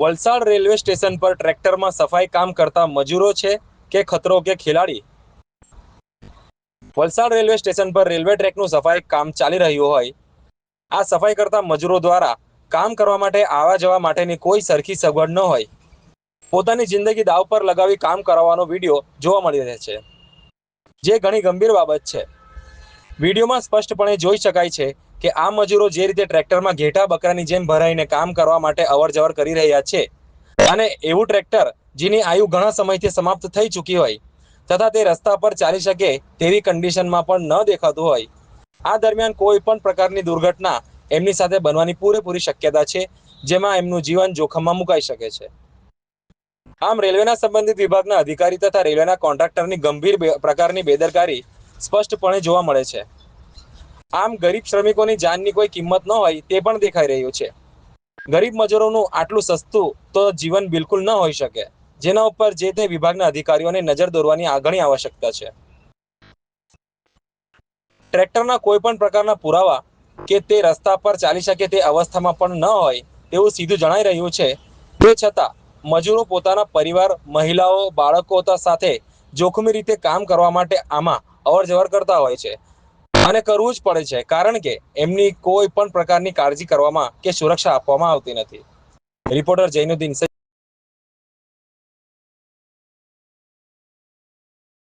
Valsad railway station પર ટ્રેક્ટરમાં સફાઈ કામ કરતા મજૂરો છે કે ખતરો કે ખેલાડી? વલસાડ રેલવે સ્ટેશન પર રેલવે ટ્રેકનું સફાઈ કામ ચાલી રહ્યું હોય. આ સફાઈ કરતા મજૂરો દ્વારા કામ કરવા માટે આવવા જવા માટેની કોઈ સરખી સગવડ ન હોય. પોતાની જિંદગી દાવ પર લગાવી કામ કરાવવાનો વીડિયો જોવા મળી રહે છે. જે ઘણી ગંભીર બાબત છે. વિડીયોમાં સ્પષ્ટપણે જોઈ શકાય છે કે આ મજૂરો જે રીતે ટ્રેક્ટરમાં ઘેટા બકરાની જેમ ભરાઈને કામ કરવા માટે અવરજવર કરી રહ્યા છે અને એવું ટ્રેક્ટર જેની આયુ ઘણા સમયથી સમાપ્ત થઈ ચૂકી હોય તથા તે રસ્તા પર ચાલી શકે તેવી કન્ડિશનમાં પણ ન દેખાતું હોય. આ દરમિયાન કોઈ પણ પ્રકારની દુર્ઘટના એમની સાથે બનવાની પૂરેપૂરી શક્યતા છે, જેમાં એમનું જીવન જોખમમાં મુકાઈ શકે છે. આમ રેલવેના સંબંધિત વિભાગના અધિકારી તથા રેલવેના કોન્ટ્રાક્ટરની ગંભીર પ્રકારની બેદરકારી સ્પષ્ટપણે જોવા મળે છે. આમ ગરીબ શ્રમિકોની જાનની કોઈ કિંમત ન હોય તે પણ દેખાઈ રહ્યું છે. ગરીબ મજૂરોનું આટલું સસ્તું તો જીવન બિલકુલ ન હોઈ શકે. જેના ઉપર જે તે વિભાગના અધિકારીઓને નજર દોરવાની આગળની આવશ્યકતા છે. ટ્રેક્ટરના કોઈ પણ પ્રકારના પુરાવા કે તે રસ્તા પર ચાલી શકે તે અવસ્થામાં પણ ન હોય તેવું સીધું જણાઈ રહ્યું છે. તે છતાં મજૂરો પોતાના પરિવાર, મહિલાઓ, બાળકો સાથે જોખમી રીતે કામ કરવા માટે આમાં અવર જવર કરતા હોય છે. અને કરવું જ પડે છે, કારણ કે એમની કોઈ પણ પ્રકારની કાળજી કરવામાં કે સુરક્ષા આપવામાં આવતી નથી. રિપોર્ટર જૈનુદ્દીન